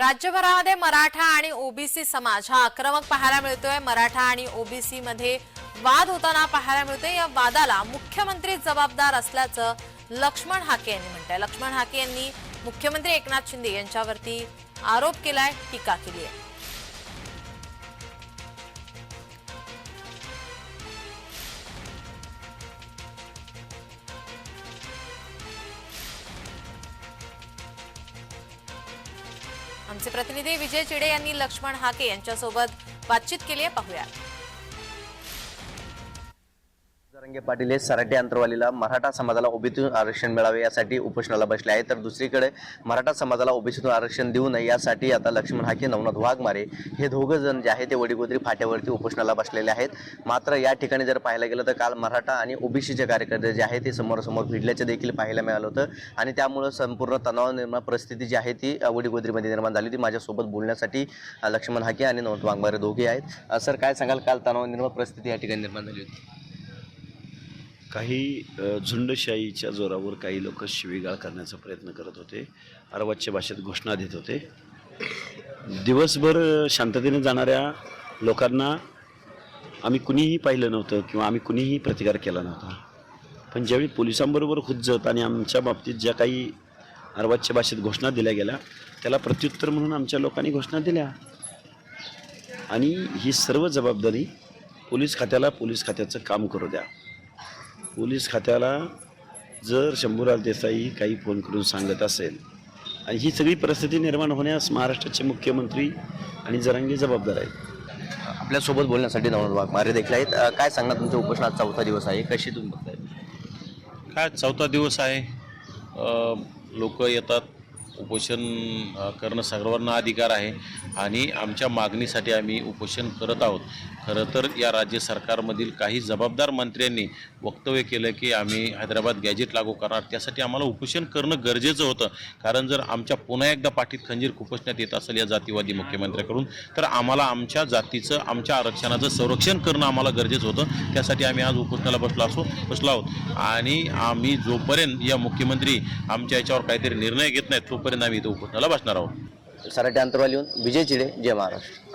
राज्यभरामध्ये मराठा आणि ओबीसी समाज हा आक्रमक पाहायला मिळतोय. मराठा आणि ओबीसी मध्ये वाद होताना पाहायला मिळतोय. या वादाला मुख्यमंत्री जबाबदार असल्याचं लक्ष्मण हाके यांनी म्हटलंय. लक्ष्मण हाके यांनी मुख्यमंत्री एकनाथ शिंदे यांच्यावरती आरोप केलाय टीका केली आहे आमचे प्रतिनिधी विजय चिडे यांनी लक्ष्मण हाके यांच्यासोबत बातचीत केली आहे. पाहूया जरंगे पाटील हे सराटे अंतरवालीला मराठा समाजाला ओबीसीतून आरक्षण मिळावे यासाठी उपोषणाला बसले आहे तर दुसरीकडे मराठा समाजाला ओबीसीतून आरक्षण देऊ नये यासाठी आता लक्ष्मण हाके नवनाथ वाघमारे हे दोघं जण जे आहे ते वडीगोद्री फाट्यावरती उपोषणाला बसलेले आहेत. मात्र या ठिकाणी जर पाहायला गेलं तर काल मराठा आणि ओबीसीचे कार्यकर्ते जे आहे ते समोरासमोर भिडल्याचे देखील पाहायला मिळालं होतं. आणि त्यामुळं संपूर्ण तणाव निर्माण परिस्थिती जी आहे ती अ, वडीगोद्रीमध्ये निर्माण झाली होती. माझ्यासोबत बोलण्यासाठी लक्ष्मण हाके आणि नवनाथ वाघमारे दोघे आहेत. सर काय सांगाल? काल तणाव निर्माण परिस्थिती या ठिकाणी निर्माण झाली होती. काही झुंडशाहीच्या जोरावर काही लोक शिवीगाळ करण्याचा प्रयत्न करत होते. अर्वाच्य भाषेत घोषणा देत होते. दिवसभर शांततेने जाणाऱ्या लोकांना आम्ही कुणीही पाहिलं नव्हतं किंवा आम्ही कुणीही प्रतिकार केला नव्हता. पण ज्यावेळी पोलिसांबरोबर हुज्जत आणि आमच्या बाबतीत ज्या काही अर्वाच्य भाषेत घोषणा दिल्या गेल्या त्याला प्रत्युत्तर म्हणून आमच्या लोकांनी घोषणा दिल्या. आणि ही सर्व जबाबदारी पोलीस खात्याला पोलीस खात्याचं काम करू द्या. पोलीस खात्याला जर शंभूराज देसाई काही फोन करून सांगत असेल आणि ही सगळी परिस्थिती निर्माण होण्यास महाराष्ट्राचे मुख्यमंत्री आणि जरांगे जबाबदार आहेत. आपल्यासोबत बोलण्यासाठी नवनाथ वाघमारे देखील आहेत. काय सांगणार तुमच्या उपोषणात चौथा दिवस आहे? कशी तुम्ही बघताय? काय चौथा दिवस आहे. लोक येतात. उपोषण करणं सर्वांना अधिकार आहे आणि आमच्या मागणीसाठी आम्ही उपोषण करत आहोत. खरं तर या राज्य सरकारमधील काही जबाबदार मंत्र्यांनी वक्तव्य केलं की आम्ही हैदराबाद गॅजेट लागू करणार. त्यासाठी आम्हाला उपोषण करणं गरजेचं होतं. कारण जर आमच्या पुन्हा एकदा पाठीत खंजीर खुपसण्यात येत असेल या जातीवादी मुख्यमंत्र्याकडून तर आम्हाला आमच्या जातीचं आमच्या आरक्षणाचं संरक्षण करणं आम्हाला गरजेचं होतं. त्यासाठी आम्ही आज उपोषणाला बसलो असो बसलो आहोत. आणि आम्ही जोपर्यंत या मुख्यमंत्री आमच्या याच्यावर काहीतरी निर्णय घेत नाहीत तोपर्यंत आम्ही इथं उपोषणाला बसणार आहोत. सराटे अंतरवाली येऊन विजय चिडे जय महाराष्ट्र.